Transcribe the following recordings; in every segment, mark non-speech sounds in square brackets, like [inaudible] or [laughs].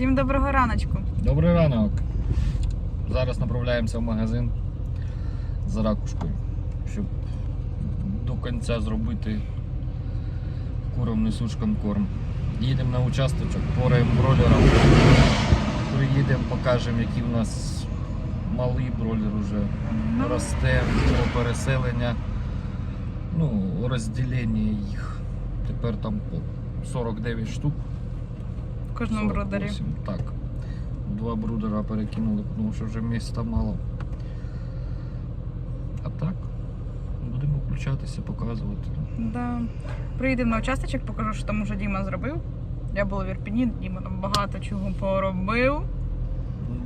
Всім доброго раночку. Добрий ранок. Зараз направляємося в магазин за ракушкою, щоб до кінця зробити курам несушкам корм. Їдемо на участочок, пораємо бролером. Приїдемо, покажемо, який у нас малий бролер уже Ну. росте, було переселення, ну, розділення їх. Тепер там по 49 штук. Кожному бродері. 48, Так. Два брудера перекинули, тому що вже місця мало. А так, будемо включатися, показувати. Да. Приїдемо на участочок, покажу, що там уже Діма зробив. Я була в Ірпіні, Діма там багато чого поробив.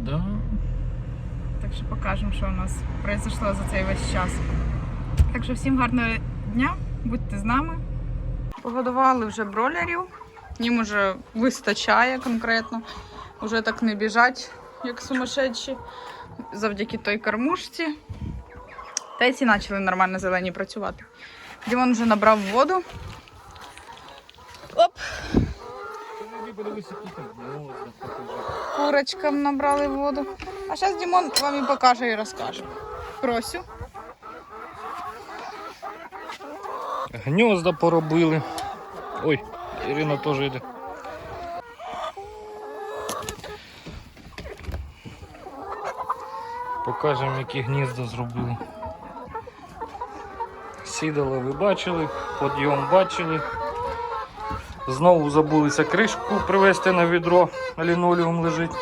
Да. Так що покажемо, що у нас произошло за цей весь час. Так що всім гарного дня, будьте з нами. Погодували вже бролерів. Їм уже вистачає конкретно. Уже так не біжать, як сумасшедші, завдяки той кормушці. Та й ці почали нормально зелені працювати. Дімон вже набрав воду. Оп, курочкам набрали воду. А зараз Дімон вам і покаже і розкаже. Просю. Гнізда поробили. Ой, Ірина теж йде. Покажемо, які гнізда зробили. Сідало ви бачили, подйом бачили. Знову забулися кришку привезти на відро, лінолеум лежить.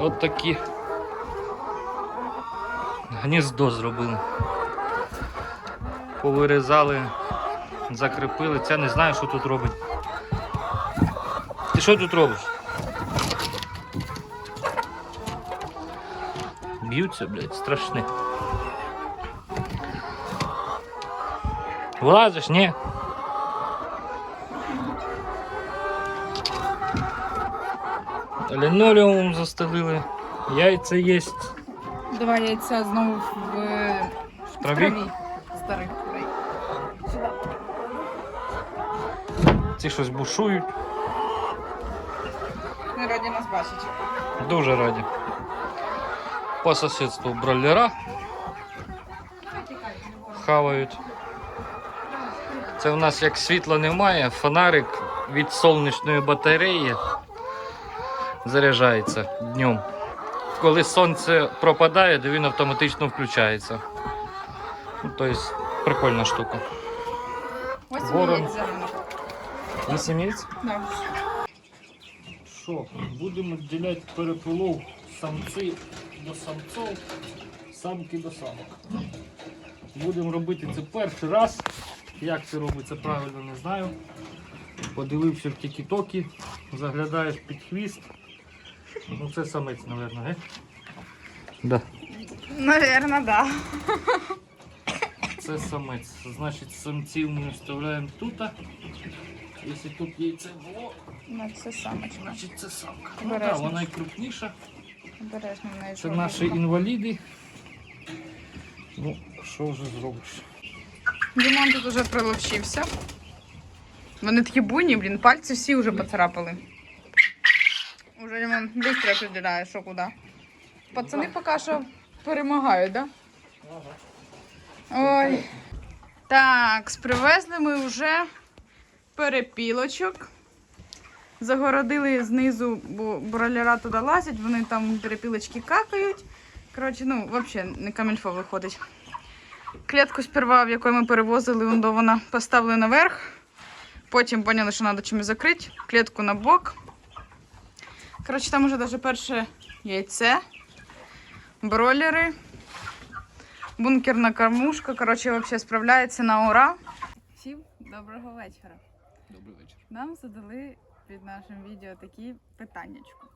От такі гніздо зробили. Повирізали, закріпили. Це не знаю, що тут робить. Ти що тут робиш? Б'ються, блядь, страшне. Влазиш, ні? Лінолеум застелили. Яйця є Давай яйця знову в, е, в траві. старих курей. Сюди. Ці щось бушують. Не раді нас бачить. Дуже раді. По сусідству бролера хавають. Це в нас як світла немає, фонарик від сонячної батареї заряджається днем. Коли сонце пропадає, то він автоматично включається. Ну, тобто прикольна штука. Ось Ворон. 8 яиць? Да. Що, будемо відділяти перепилов самці до самців, самки до самок. Будемо робити це перший раз. Як це робиться правильно, не знаю. Подивився в тікі-токі, заглядаєш під хвіст. Ну це самець, мабуть, ге? Да. Наверно, да. Це самець. Значить, самців ми вставляємо тут. Якщо тут яйце було, Ну, це самочка. значить це самка. Ну, Обережно. да, вона найкрупніша. Обережно в неї Це жодного наші інваліди. Ну, що вже зробиш? Дімон тут уже приловчився. Вони такі буйні, блін, пальці всі вже поцарапали. Уже Дімон швидко определяє, що куди. Пацани поки що перемагають, так? Да? Ой. Так, привезли ми вже перепілочок. Загородили знизу, бо броляра туди лазять, вони там перепілочки какають. Коротше, ну, взагалі не камільфо виходить. Клітку сперва, в яку ми перевозили, вона поставили наверх. Потім поняли, що треба чимось закрити. Клітку на бок. Коротше, там уже навіть перше яйце, бройлери, бункерна кормушка. Коротше, взагалі справляється на ура. Всім доброго вечора. Добрий вечір. Нам задали під нашим відео такі питаннячку.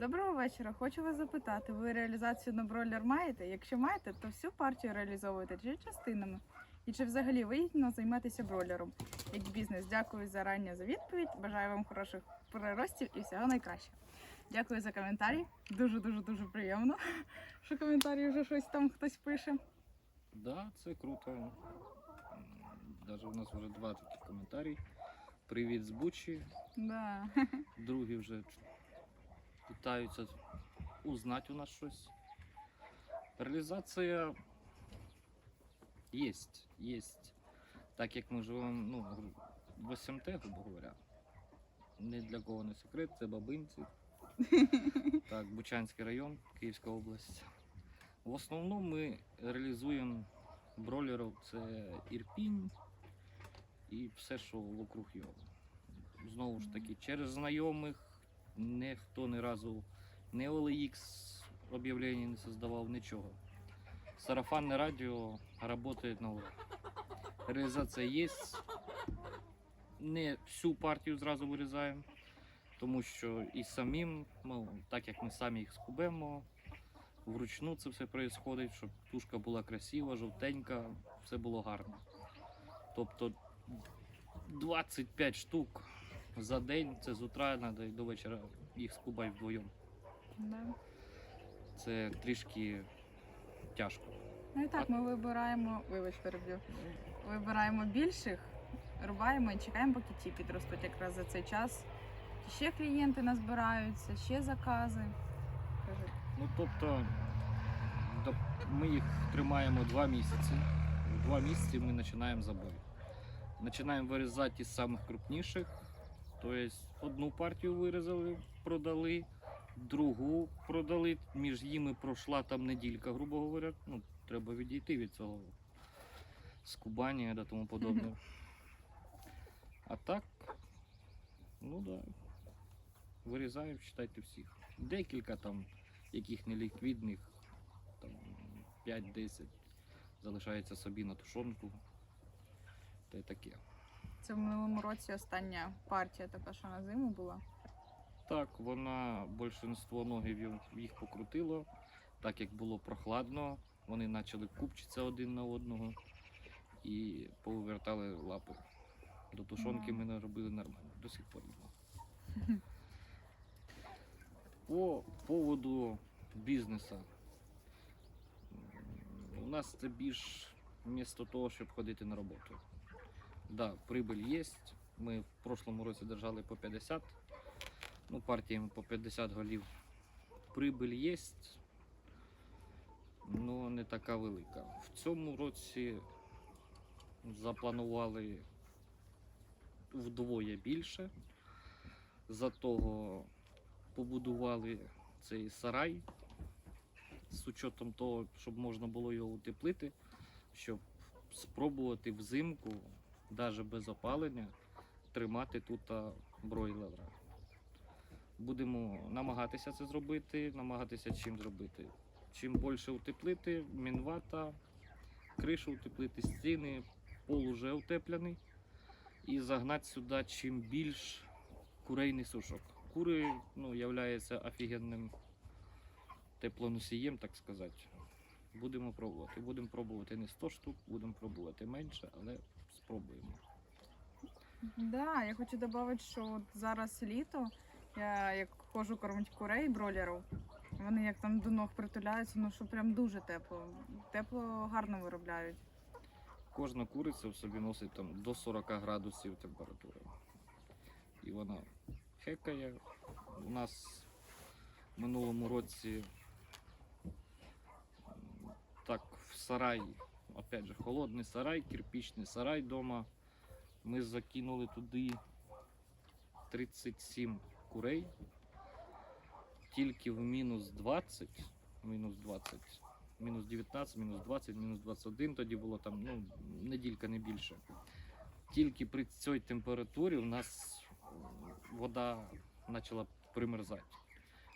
Доброго вечора. Хочу вас запитати, ви реалізацію на бройлер маєте? Якщо маєте, то всю партію реалізовуєте чи частинами? І чи взагалі вигідно займатися бройлером як бізнес? Дякую зарані за відповідь. Бажаю вам хороших приростів і всього найкращого. Дякую за коментарі. Дуже дуже дуже приємно, [laughs] що коментарі вже щось там хтось пише. Да, це круто. Навіть у нас вже два такі коментарі. Привіт з Бучі. Да. другі вже питаються узнати у нас щось. Реалізація є, є. Так як ми живемо ну, в СМТ, грубо говоря. Ні для кого не секрет, це бабинці. [laughs] Так, Бучанський район, Київська область. В основному ми реалізуємо бролерів це Ірпінь і все, що вокруг його. Знову ж таки, через знайомих ніхто ні разу не OLX об'явлення не создавав, нічого. Сарафанне радіо працює на ура. Реалізація є. Не всю партію зразу вирізаємо, тому що і самим, ну, так як ми самі їх скубемо, вручну це все відбувається, щоб тушка була красива, жовтенька, все було гарно. Тобто 25 штук за день, це з утра треба до вечора їх скубати вдвоєм. Да. Це трішки тяжко. Ну і так, ми вибираємо, вибач, переб'ю. Вибираємо більших, рубаємо і чекаємо, поки ті підростуть якраз за цей час. Ще клієнти назбираються, ще закази. Кажуть, Ну тобто ми їх тримаємо два місяці. В два місяці ми починаємо забой. Починаємо вирізати із самих крупніших. Тобто одну партію вирізали, продали, другу продали. Між ними пройшла там неділька, грубо говоря. Ну, треба відійти від цього скубання та тому подобне. А так, ну. Да. Вирізаємо, читайте всіх. Декілька там яких неліквідних, там 5-10 залишається собі на тушонку. Та й таке. Це в минулому році остання партія така, що на зиму була. Так, вона більшинство ногів їх покрутило, так як було прохладно, вони почали купчитися один на одного і повертали лапи. До тушонки ми не робили нормально, до сих пор. [laughs] По поводу бізнесу. У нас це більш вмісто того, щоб ходити на роботу. Да, прибыль є. Ми в прошлому році держали по 50 ну, партіями по 50 голів. Прибиль є, але не така велика. В цьому році запланували вдвоє більше. За того побудували цей сарай з учетом того, щоб можна було його утеплити, щоб спробувати взимку, навіть без опалення, тримати тут бройлера. Будемо намагатися це зробити, намагатися чим зробити. Чим більше утеплити, мінвата, кришу утеплити, стіни, пол уже утеплений. І загнати сюди чим більш курейний сушок. Кури ну, являються офігенним теплоносієм, так сказати. Будемо пробувати. Будемо пробувати не 100 штук, будемо пробувати менше, але спробуємо. Да, я хочу додати, що от зараз літо, я як ходжу кормити курей бролерів, вони як там до ног притуляються, ну що прям дуже тепло. Тепло гарно виробляють. Кожна куриця в собі носить там, до 40 градусів температури. І вона хекає. У нас в минулому році так в сараї, опять же, холодний сарай, кирпичний сарай вдома. Ми закинули туди 37 курей. Тільки в мінус 20, мінус 20 мінус 19, мінус 20, мінус 21 тоді було там, ну, неділька не більше. Тільки при цій температурі у нас вода почала примерзати.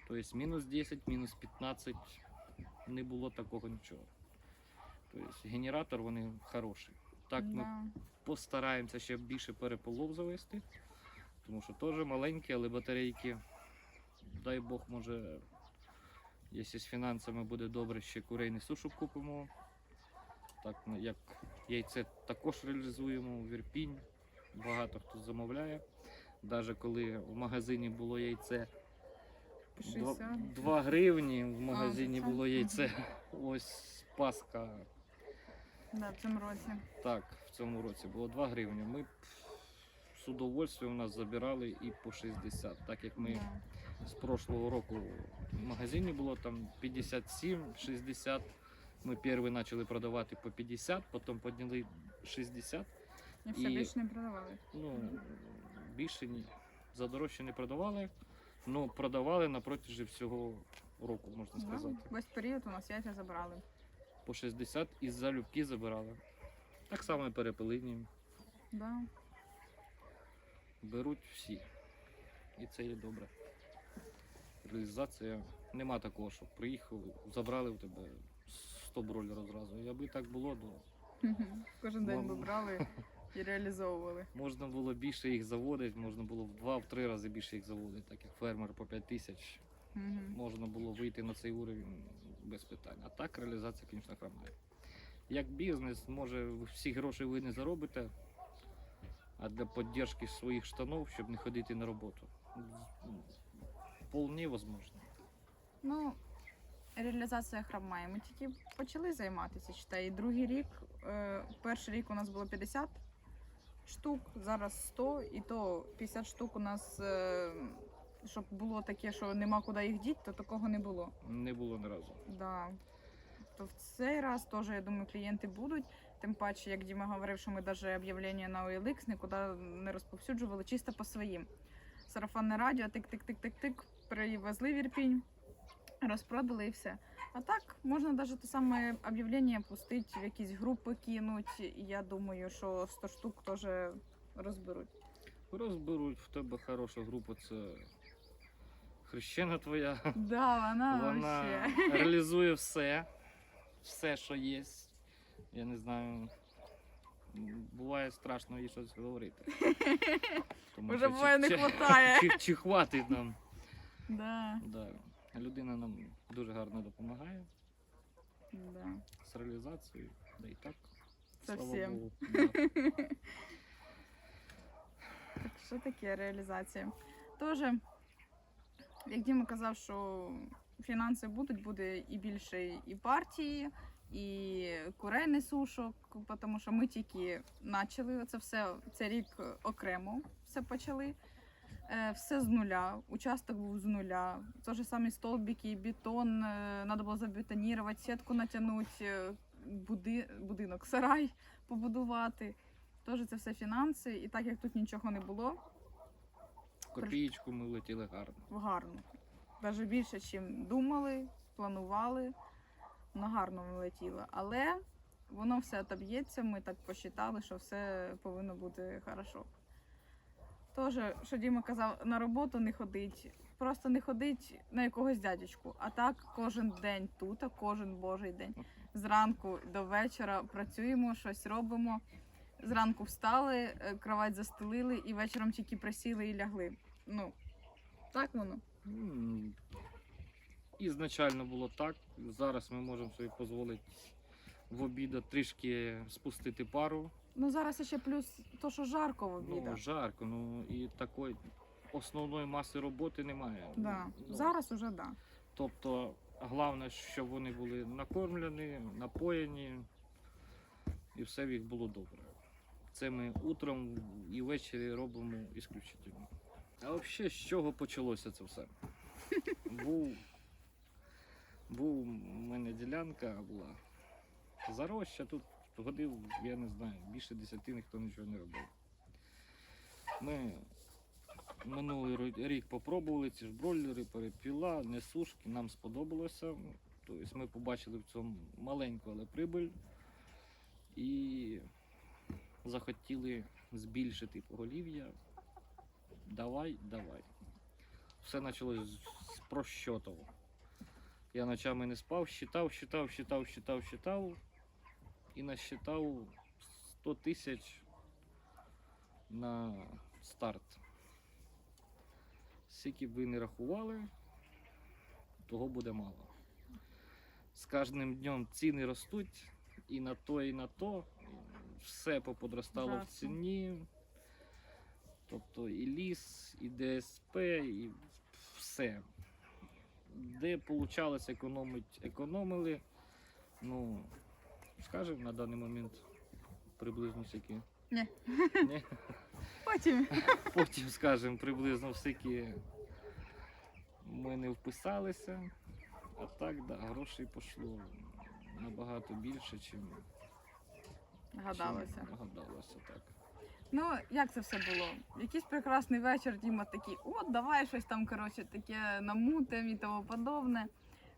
Тобто мінус 10, мінус 15 не було такого нічого. Тобто генератор вони хороші. Так ми постараємося ще більше переполов завести, тому що теж маленькі, але батарейки, дай Бог, може, якщо з фінансами буде добре, ще курейний сушок купимо. Так, як яйце також реалізуємо в Ірпінь. Багато хто замовляє. Навіть коли в магазині було яйце 2, гривні, в магазині було яйце. Ось Пасха Да, в цьому році. так, в цьому році було 2 гривні. Ми з удовольствием у нас забирали і по 60, так як ми Да. з прошлого року в магазині було там 57-60. Ми перший почали продавати по 50, потім підняли 60. І все І- більше не продавали. Ну, більше ні. За дорожче не продавали, але продавали на протязі всього року, можна сказати. Весь період у нас яйця забрали. По 60 і за любки забирали. Так само і перепелині. Да. Беруть всі. І це є добре. Реалізація нема такого, що приїхав, забрали в тебе 100 бройлерів одразу. Якби так було, то Кожен день ми брали [laughs] і реалізовували. можна було більше їх заводити, можна було в два-три рази більше їх заводити, так як фермер по 5 тисяч. Можна було вийти на цей уровень без питань. А так реалізація, звісно, хромає. Як бізнес, може, всі гроші ви не заробите, а для підтримки своїх штанів, щоб не ходити на роботу. Вполне возможно. Ну, реалізація хромає. Ми тільки почали займатися, читай. Другий рік, е, перший рік у нас було 50 штук, зараз 100, і то 50 штук у нас, е, щоб було таке, що нема куди їх діти, то такого не було. Не було ні разу. Да. То в цей раз теж, я думаю, клієнти будуть. Тим паче, як Діма говорив, що ми навіть об'явлення на OLX нікуди не розповсюджували, чисто по своїм. Сарафанне радіо, тик-тик-тик-тик-тик, привезли в Ірпінь, розпродали і все. А так, можна навіть те саме об'явлення пустити, в якісь групи кинуть. І я думаю, що 100 штук теж розберуть. Розберуть в тебе хороша група, це хрещена твоя. Да, вона, Вона вообще. реалізує все, все, що є. Я не знаю. Буває страшно їй щось говорити. Тому Уже що буває не чи- хватає. Чи, чи хватить нам. Да, Да. Людина нам дуже гарно допомагає да. з реалізацією, да і так. Совсем. Богу. [laughs] Да. Так що таке реалізація? Тоже, як Діма казав, що фінанси будуть, буде і більше і партії, і курейний сушок, тому що ми тільки почали це все, цей рік окремо все почали. Е, Все з нуля, участок був з нуля. Те ж самі столбики, бетон, треба було забетонувати, сітку натягнути, буди, будинок, сарай побудувати. Теж це все фінанси, і так як тут нічого не було, Копієчку ми влетіли гарно. гарно. Навіть більше, ніж думали, планували, воно гарно вилетіло. Але воно все отоб'ється, ми так посчитали, що все повинно бути хорошо. Тож, що Діма казав, на роботу не ходить, просто не ходить на якогось дядечку. А так кожен день тут, а кожен божий день. Зранку до вечора працюємо, щось робимо. Зранку встали, е, кровать застелили і вечором тільки присіли і лягли. Ну, так воно. М, Ізначально було так. Зараз ми можемо собі дозволити в обіда трішки спустити пару. Ну зараз ще плюс то, що жарко в обідах. Ну, жарко, ну і такої основної маси роботи немає. да. Ну, Зараз уже да. Тобто, головне, щоб вони були накормлені, напоєні, і все в їх було добре. Це ми утром і ввечері робимо ісключительно. А взагалі, з чого почалося це все? Був, був у мене ділянка була зароща, тут годив, я не знаю, більше десяти ніхто нічого не робив. Ми минулий рік попробували ці ж бройлери, перепіла, несушки, нам сподобалося. Тобто ми побачили в цьому маленьку, але прибиль. І захотіли збільшити поголів'я. Давай, давай. Все почалось з з. Я ночами не спав, считав, считав, считав, считав, считав. І насчитав 100 тисяч на старт. Скільки б ви не рахували, того буде мало. З кожним днем ціни ростуть і на то, і на то. Все поподростало в ціні. Тобто і ліс, і ДСП, і все. Де вийшло економити, економили. Ну, скажемо на даний момент приблизно скільки. Ні. Ні? Потім. Потім скажемо приблизно всякі ми не вписалися. А так, да, грошей пішло набагато більше, чим Гадалося. чим гадалося так. Ну, як це все було? Якийсь прекрасний вечір, Діма такий, от давай щось там, коротше, таке намутим і тому подобне.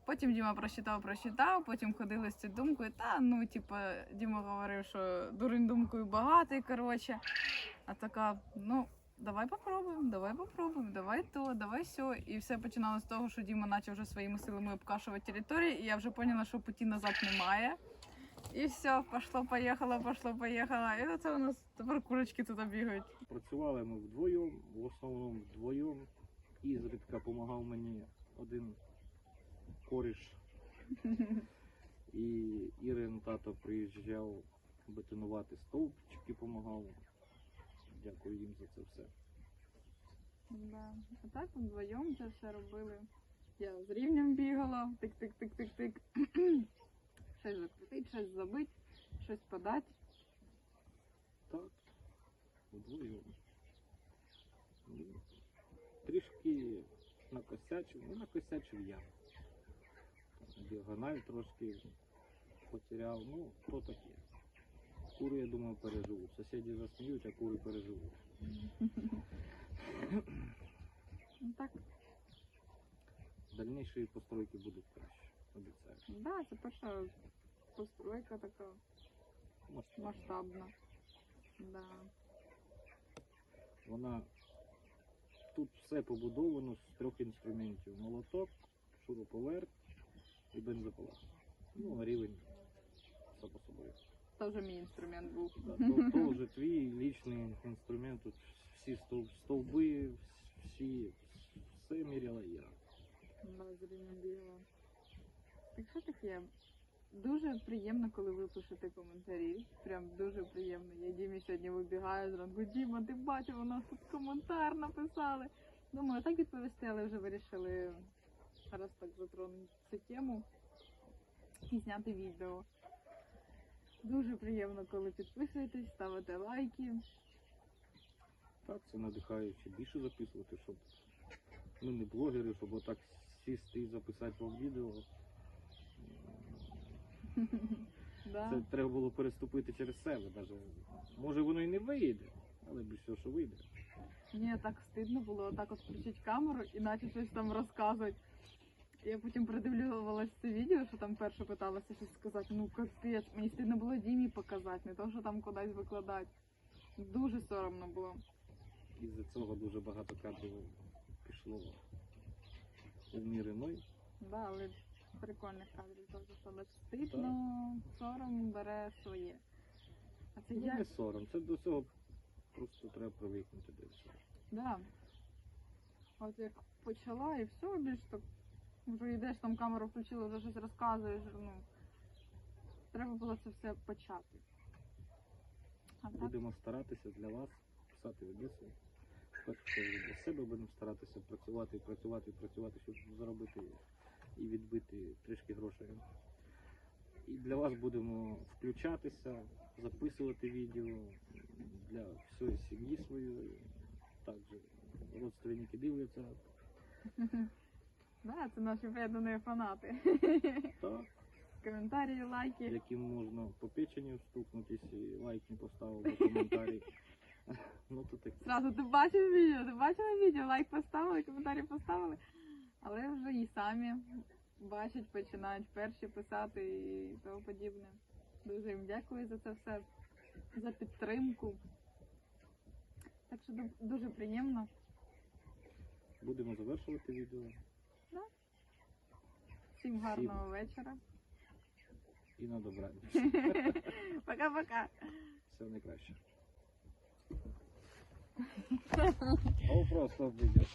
Потім Діма прочитав, прочитав, потім ходили з цією думкою, та ну, типу, Діма говорив, що дурень думкою багатий, коротше. А така, ну, давай попробуємо, давай попробуємо, давай то, давай сьо. І все починалося з того, що Діма почав вже своїми силами обкашувати території, і я вже поняла, що путі назад немає. І все, пошло, поїхало, пошло, поїхало. І оце у нас тепер курочки тут бігають. Працювали ми вдвоєм, в основному вдвоєм. Ізредка допомагав мені один коріш. І Ірин тато приїжджав бетонувати стовпчики, допомагав. Дякую їм за це все. Да. А так вдвоєм це все робили. Я з рівнем бігала, тик-тик-тик-тик-тик. Щось закрутить, щось забить, щось подати. Так, вдвоєм. Ну, Трішки накосячив, ну накосячив я. Діагональ трошки потеряв, ну, то таке. Кури, я думаю, переживуть. Сусіди засміють, а кури переживуть. Ну так, Дальніші постройки будуть краще, обіцяю. да, це перша постройка така Масштабно. масштабна. Да. Вона тут все побудовано з трьох інструментів: молоток, шуруповерт і бензопила. Ну, рівень сам по собою. Це вже мій інструмент був. Да, то, то вже твій лічний інструмент. Тут всі стов- стовби, всі, все міряла я. Да, бігала. Так що таке? Дуже приємно, коли ви пишете коментарі. Прям дуже приємно. Я Дімі сьогодні вибігаю зранку. Діма, ти бачив, у нас тут коментар написали. Думаю, так відповісти, але вже вирішили раз так затронути цю тему і зняти відео. Дуже приємно, коли підписуєтесь, ставите лайки. Так, це надихає ще більше записувати, щоб ми не блогери, щоб отак сісти і записати вам відео. Це треба було переступити через себе. Даже. Може воно і не вийде, але більше що вийде. Мені так стидно було отак от включити камеру і наче щось там розказувати. Я потім придивлювалася це відео, що там перше питалася щось сказати. Ну капець, мені стидно було Дімі показати, не то, що там кудись викладати. Дуже соромно було. Із-за цього дуже багато кадрів пішло у мір. Да, але прикольних кадрів теж, але стидно, сором бере своє. А це Ну, я. не сором, це до цього просто треба привикнути до цього. Да. От як почала і все, більш так вже йдеш, там камеру включила, вже щось розказуєш. Ну, треба було це все почати. А так, Будемо старатися для вас писати відео. Перше для себе будемо старатися працювати, працювати, працювати, щоб заробити і відбити трішки грошей. І для вас будемо включатися, записувати відео для всієї сім'ї своєї. Також родственники дивляться. [laughs] да, це наші предані фанати. [laughs] Так, Коментарі, лайки. яким можна по печені стукнути, якщо лайк не поставив, коментарі. [laughs] Ну то таке. Зразу ти бачив відео, ти бачила відео, лайк поставили, коментарі поставили. Але вже і самі бачать, починають перші писати і тому подібне. Дуже їм дякую за це все, за підтримку. Так що дуже приємно. Будемо завершувати відео. Всім гарного вечора. І на добраніч. [laughs] Пока-пока. Все найкраще. [laughs] О, просто обійдеш.